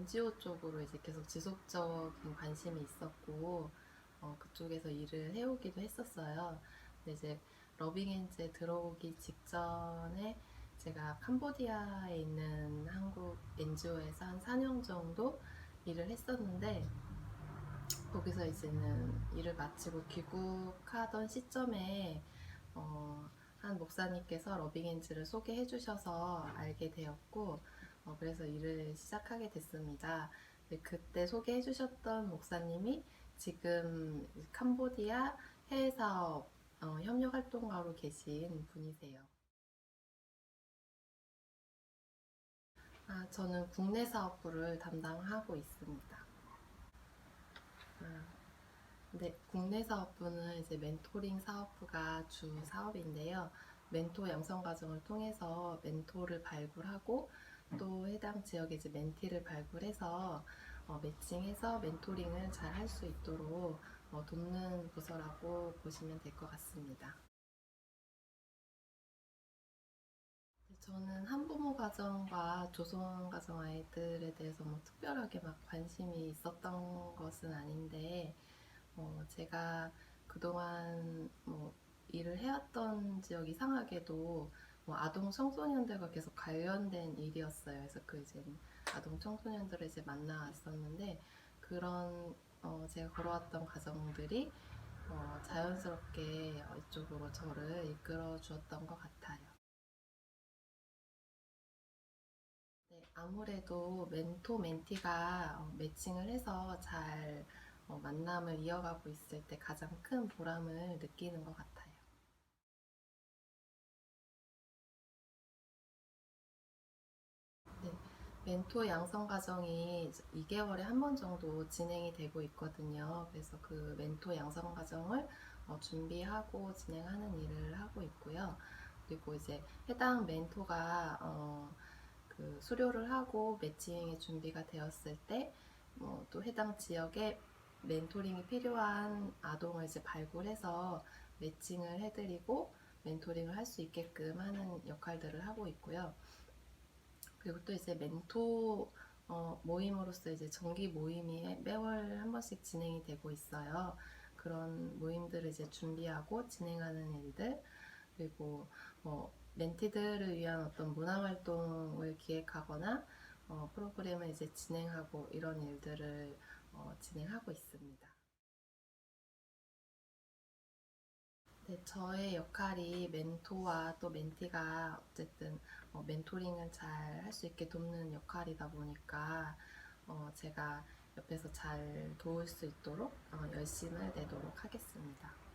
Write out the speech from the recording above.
NGO 쪽으로 이제 계속 지속적인 관심이 있었고 어, 그쪽에서 일을 해오기도 했었어요. 근데 이제 러빙엔즈에 들어오기 직전에 제가 캄보디아에 있는 한국 NGO에서 한 4년 정도 일을 했었는데 거기서 이제는 일을 마치고 귀국하던 시점에 어, 한 목사님께서 러빙엔즈를 소개해 주셔서 알게 되었고 어, 그래서 일을 시작하게 됐습니다. 근데 그때 소개해 주셨던 목사님이 지금 캄보디아 해외 사업 어, 협력 활동가로 계신 분이세요. 아, 저는 국내 사업부를 담당하고 있습니다. 아, 근데 국내 사업부는 이제 멘토링 사업부가 주 사업인데요. 멘토 양성 과정을 통해서 멘토를 발굴하고 또 해당 지역에 이제 멘티를 발굴해서 어, 매칭해서 멘토링을 잘 할 수 있도록 어, 돕는 부서라고 보시면 될 것 같습니다. 저는 한부모 가정과 조선 가정 아이들에 대해서 뭐 특별하게 막 관심이 있었던 것은 아닌데, 어, 제가 그동안 뭐 일을 해왔던 지역 이상하게도 뭐 아동 청소년들과 계속 관련된 일이었어요. 그래서 그 이제 아동 청소년들을 이제 만나왔었는데 그런 어, 제가 걸어왔던 과정들이 어, 자연스럽게 어, 이쪽으로 저를 이끌어 주었던 것 같아요. 네, 아무래도 멘토 멘티가 어, 매칭을 해서 잘 어, 만남을 이어가고 있을 때 가장 큰 보람을 느끼는 것 같아요. 멘토 양성 과정이 2개월에 한 번 정도 진행이 되고 있거든요. 그래서 그 멘토 양성 과정을 어, 준비하고 진행하는 일을 하고 있고요. 그리고 이제 해당 멘토가 어, 그 수료를 하고 매칭이 준비가 되었을 때, 뭐 또 해당 지역에 멘토링이 필요한 아동을 이제 발굴해서 매칭을 해드리고 멘토링을 할 수 있게끔 하는 역할들을 하고 있고요. 그리고 또 이제 멘토 어, 모임으로서 이제 정기 모임이 매월 한 번씩 진행이 되고 있어요. 그런 모임들을 이제 준비하고 진행하는 일들, 그리고 뭐 멘티들을 위한 어떤 문화 활동을 기획하거나 어, 프로그램을 이제 진행하고 이런 일들을 어, 진행하고 있습니다. 저의 역할이 멘토와 또 멘티가 어쨌든 어, 멘토링을 잘 할 수 있게 돕는 역할이다 보니까 어, 제가 옆에서 잘 도울 수 있도록 어, 열심을 내도록 하겠습니다.